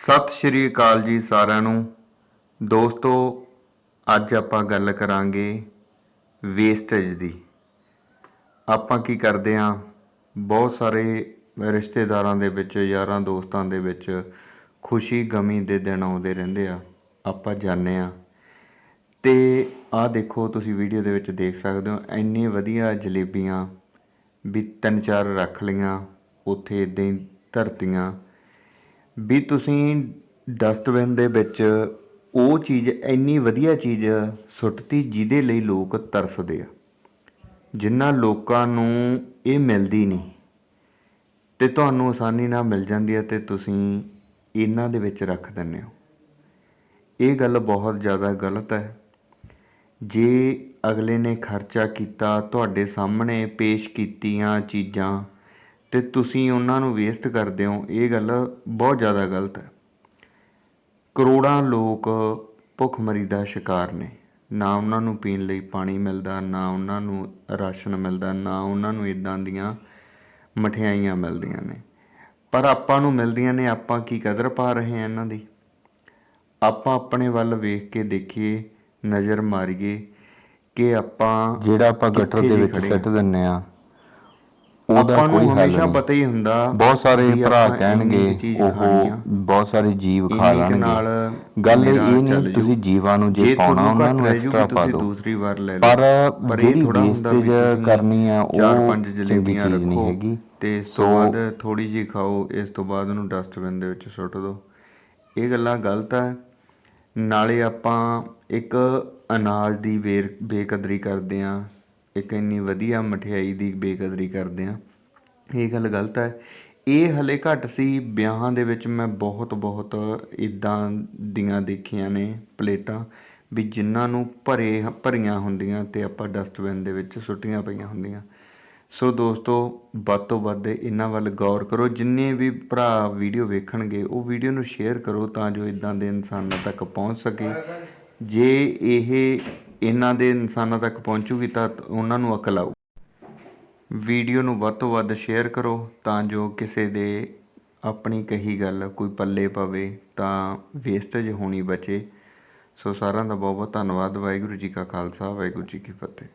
ਸਤਿ ਸ਼੍ਰੀ ਅਕਾਲ ਜੀ ਸਾਰਿਆਂ ਨੂੰ। ਦੋਸਤੋ, ਅੱਜ ਆਪਾਂ ਗੱਲ ਕਰਾਂਗੇ ਵੇਸਟੇਜ ਦੀ। ਆਪਾਂ ਕੀ ਕਰਦੇ ਆਂ ਬਹੁਤ ਸਾਰੇ ਰਿਸ਼ਤੇਦਾਰਾਂ ਦੇ ਵਿੱਚ, ਯਾਰਾਂ ਦੋਸਤਾਂ ਦੇ ਵਿੱਚ ਖੁਸ਼ੀ ਗਮੀ ਦੇ ਦਿਨ ਆਉਂਦੇ ਰਹਿੰਦੇ ਆ। ਆਪਾਂ ਜਾਣਦੇ ਆ ਤੇ ਆਹ ਦੇਖੋ, ਤੁਸੀਂ ਵੀਡੀਓ ਦੇ ਵਿੱਚ ਦੇਖ ਸਕਦੇ ਹੋ ਇੰਨੀ ਵਧੀਆ ਜਲੇਬੀਆਂ ਵੀ ਤਿੰਨ ਚਾਰ ਰੱਖ ਲਈਆਂ, ਉੱਥੇ ਇਦਾਂ ਹੀ ਧਰਤੀਆਂ। ਵੀ ਤੁਸੀਂ ਡਸਟਬਿਨ ਦੇ ਵਿੱਚ ਉਹ ਚੀਜ਼, ਇੰਨੀ ਵਧੀਆ ਚੀਜ਼ ਸੁੱਟਤੀ ਜਿਹਦੇ ਲਈ ਲੋਕ ਤਰਸਦੇ ਆ। ਜਿਨ੍ਹਾਂ ਲੋਕਾਂ ਨੂੰ ਇਹ ਮਿਲਦੀ ਨਹੀਂ, ਤੇ ਤੁਹਾਨੂੰ ਆਸਾਨੀ ਨਾਲ ਮਿਲ ਜਾਂਦੀ ਹੈ ਤੇ ਤੁਸੀਂ ਇਹਨਾਂ ਦੇ ਵਿੱਚ ਰੱਖ ਦਿੰਦੇ ਹੋ। ਇਹ ਗੱਲ ਬਹੁਤ ਜ਼ਿਆਦਾ ਗਲਤ ਹੈ। ਜੇ ਅਗਲੇ ਨੇ ਖਰਚਾ ਕੀਤਾ, ਤੁਹਾਡੇ ਸਾਹਮਣੇ ਪੇਸ਼ ਕੀਤੀਆਂ ਚੀਜ਼ਾਂ ਤੇ ਤੁਸੀਂ ਉਹਨਾਂ ਨੂੰ ਵੇਸਟ ਕਰਦੇ ਹੋ ਇਹ ਗੱਲ ਬਹੁਤ ਜ਼ਿਆਦਾ ਗਲਤ ਹੈ। ਕਰੋੜਾਂ ਲੋਕ ਭੁੱਖਮਰੀ ਦਾ ਸ਼ਿਕਾਰ ਨੇ। ਨਾ ਉਹਨਾਂ ਨੂੰ ਪੀਣ ਲਈ ਪਾਣੀ ਮਿਲਦਾ ਨਾ ਉਹਨਾਂ ਨੂੰ ਰਾਸ਼ਨ ਮਿਲਦਾ ਨਾ ਉਹਨਾਂ ਨੂੰ ਇਦਾਂ ਦੀਆਂ ਮਠਿਆਈਆਂ ਮਿਲਦੀਆਂ ਨੇ। ਪਰ ਆਪਾਂ ਨੂੰ ਮਿਲਦੀਆਂ ਨੇ ਆਪਾਂ ਕੀ ਕਦਰ ਪਾ ਰਹੇ ਹਾਂ ਇਹਨਾਂ ਦੀ? ਆਪਾਂ ਆਪਣੇ ਵੱਲ ਵੇਖ ਕੇ ਦੇਖੀਏ ਨਜ਼ਰ ਮਾਰੀਏ ਕਿ ਆਪਾਂ ਜਿਹੜਾ ਆਪਾਂ ਗਟਰ ਦੇ ਵਿੱਚ ਸਿੱਟ ਦਿੰਨੇ ਆ ਉਹਦਾ ਆਪਾਂ ਨੂੰ ਕੋਈ ਹੱਲ ਹਮੇਸ਼ਾ ਨਹੀਂ। ਪਤਾ ਹੀ ਹੁੰਦਾ ਬਹੁਤ ਸਾਰੇ ਵੀ ਭਰਾ ਆਪਾਂ ਇੰਨੀ ਕਹਿਣਗੇ ਚੀਜ਼ ਉਹ ਖਾਣੀ ਆ। ਬਹੁਤ ਸਾਰੇ ਜੀਵ ਖਾ ਇੰਨੀ ਕੁ ਨਾਲ ਲੈਣਗੇ ਗੱਲ ਮੇਰਾ ਇਹ ਚੱਲ ਨਹੀਂ ਜੂ। ਤੁਸੀਂ ਜੀਵਾਂ ਨੂੰ ਜੇ ਪਾਉਣਾ ਤੁਹਾਨੂੰ ਉਹਨਾਂ ਘੱਟ ਨੂੰ ਰਹਿ ਜੂਗੀ, ਐਕਸਟਰਾ ਪਾ ਤੁਸੀਂ ਦਿਓ। ਦੂਸਰੀ ਵਾਰ ਲੈ ਲਓ। ਪਰ ਪਰ ਇਹ ਜਿਹੜੀ ਥੋੜ੍ਹਾ ਹੁੰਦਾ ਵੀ ਵੇਸਟੇਜ ਤੁਸੀਂ ਕਰਨੀ ਆ ਚਾਰ ਉਹ ਪੰਜ ਚੰਗੀ ਜਲੇਬੀਆਂ ਚੀਜ਼ ਨਹੀਂ ਰੱਖੋ ਹੈਗੀ। ਤੇ ਇਸ ਸੋ ਤੋਂ ਬਾਅਦ ਥੋੜੀ ਜਿਹੀ ਖਾਓ ਇਸ ਤੋਂ ਬਾਅਦ ਉਹਨੂੰ ਡਸਟਬਿਨ ਦੇ ਵਿੱਚ ਸੁੱਟ ਦਿਓ। ਇਹ ਗੱਲਾਂ ਗਲਤ ਹੈ ਨਾਲੇ ਆਪਾਂ ਇੱਕ ਅਨਾਜ ਦੀ ਬੇਰ ਬੇਕਦਰੀ ਕਰਦੇ ਆ। ਇੱਕ ਇੰਨੀ ਵਧੀਆ ਮਠਿਆਈ ਦੀ ਬੇਕਦਰੀ ਕਰਦੇ ਆ। ਇਹ ਗੱਲ ਗਲਤ ਹੈ। ਇਹ ਹਲੇ ਘੱਟ ਸੀ। ਵਿਆਹਾਂ ਦੇ ਵਿੱਚ ਮੈਂ ਬਹੁਤ ਬਹੁਤ ਇਦਾਂ ਦੀਆਂ ਦੇਖੀਆਂ ਨੇ ਪਲੇਟਾਂ ਵੀ ਜਿਨ੍ਹਾਂ ਨੂੰ ਭਰੇ, ਭਰੀਆਂ ਹੁੰਦੀਆਂ ਤੇ ਆਪਾਂ ਡਸਟਬਿਨ ਦੇ ਵਿੱਚ ਸੁੱਟੀਆਂ ਪਈਆਂ ਹੁੰਦੀਆਂ। ਸੋ ਦੋਸਤੋ, ਵੱਧ ਤੋਂ ਵੱਧ ਇਹਨਾਂ ਵੱਲ ਗੌਰ ਕਰੋ। ਜਿੰਨੇ ਵੀ ਭਰਾ ਵੀਡੀਓ ਵੇਖਣਗੇ, ਉਹ ਵੀਡੀਓ ਨੂੰ ਸ਼ੇਅਰ ਕਰੋ ਤਾਂ ਜੋ ਇਦਾਂ ਦੇ ਇਨਸਾਨਾਂ ਤੱਕ ਪਹੁੰਚ ਸਕੇ। ਜੇ ਇਹ ਇਹਨਾਂ ਦੇ ਇਨਸਾਨਾਂ ਤੱਕ ਪਹੁੰਚੂਗੀ ਤਾਂ ਉਹਨਾਂ ਨੂੰ ਅਕਲ ਆਊ। ਵੀਡੀਓ ਨੂੰ ਵੱਧ ਤੋਂ ਵੱਧ ਸ਼ੇਅਰ ਕਰੋ ਤਾਂ ਜੋ ਕਿਸੇ ਦੇ ਆਪਣੀ ਕਹੀ ਗੱਲ ਕੋਈ ਪੱਲੇ ਪਵੇ ਤਾਂ ਵੇਸਟੇਜ ਹੋਣੀ ਬਚੇ। ਸੋ ਸਾਰਿਆਂ ਦਾ ਬਹੁਤ ਬਹੁਤ ਧੰਨਵਾਦ। ਵਾਹਿਗੁਰੂ ਜੀ ਕਾ ਖਾਲਸਾ, ਵਾਹਿਗੁਰੂ ਜੀ ਕੀ ਫਤਿਹ।